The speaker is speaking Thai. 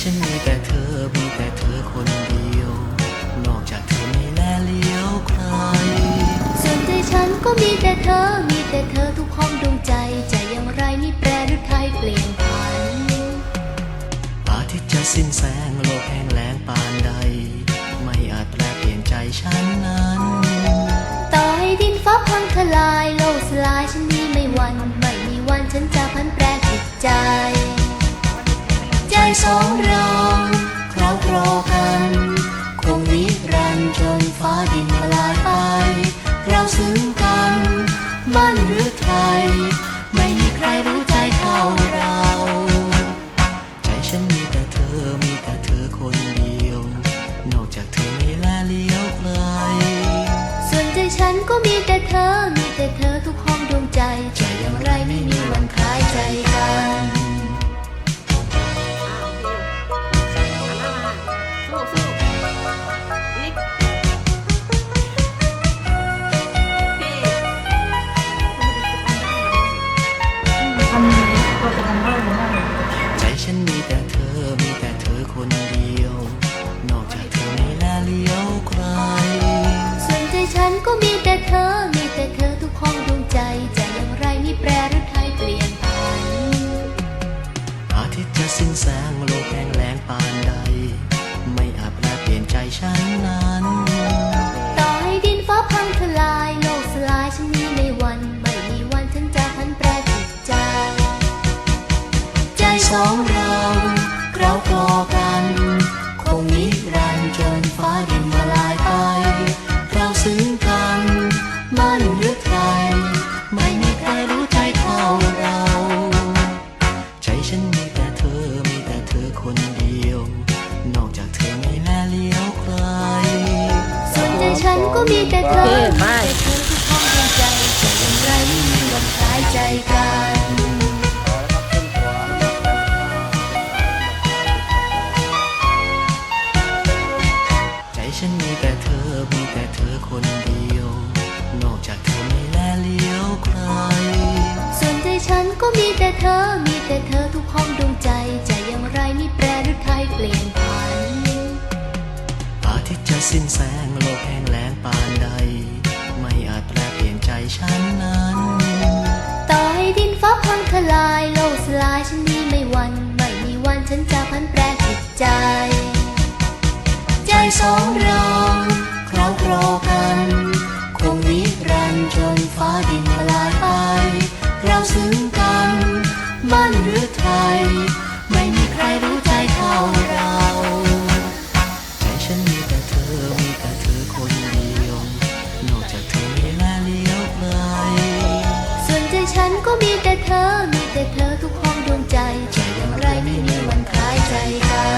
ฉันมีแต่เธอ มีแต่เธอคนเดียว นอกจากเธอไม่แลเลี้ยวใคร ส่วนใจฉันก็มีแต่เธอ มีแต่เธอทุกห้องดวงใจ จะอย่างไรนี่แปรหรือไทยเปลี่ยนผันอาทิตย์จะสิ้นแสงโลกแห้งแล้งปานใด ไม่อาจแปรเปลี่ยนใจฉันนั้น ต่อให้ดินฟ้าพังทลายโลกสลายฉันมี องเราคราวครอกัน คงนิรันดร์จนฟ้าดินละลายไป เราซึ้งกันมั่นหรือไทย ไม่มีใครรู้ใจเท่าเรา ใจฉันมีแต่เธอมีแต่เธอคนเดียว นอกจากเธอไม่แลเลี้ยวใครส่วนใจฉันก็มีแต่เธอมีแต่เธอ ฉันมีแต่เธอ มีแต่เธอคนเดียว นอกจากเธอไม่แลเลี้ยวใคร ส่วนใจฉันก็มีแต่เธอ มีแต่เธอทุกห้องดวงใจใจอย่างไรนี่แปรหรือไทยเปลี่ยนผัน อาทิตย์จะสิ้นแสงโลกแห้งแล้งปานใด ไม่อาจแปลเปลี่ยนใจฉันนั้น สองเราเรากอกัน คงนิรันดร์จนฟ้าดินละลายไป เราซึ้งกันมั่นหรือไทยไม่มีใครรู้ใจเท่าเรา ใจฉันมีแต่เธอมีแต่เธอคนเดียว นอกจากเธอไม่แลเลี้ยวใครส่วนใจฉันก็มีแต่เธอโอเคไปมีแต่เธอทุกห้องดวงใจใจอย่างไรไม่มีวันคล้ายใจกัน ก็มีแต่เธอ มีแต่เธอทุกห้องดวงใจใจอย่างไรนี่แปรหรือไทยเปลี่ยนผันอาทิตย์จะสิ้นแสงโลกแห้งแล้งปานใด ไม่อาจแปลเปลี่ยนใจฉันนั้นต่อให้ดินฟ้าพังทลายโลกสลายฉันนี้ไม่หวันไม่มีวันฉันจะพันแปรจิตใจ ใจสองเรา ฉันก็มีแต่เธอ มีแต่เธอทุกห้องดวงใจจะอย่างไรไม่มีวันคล้ายใจกัน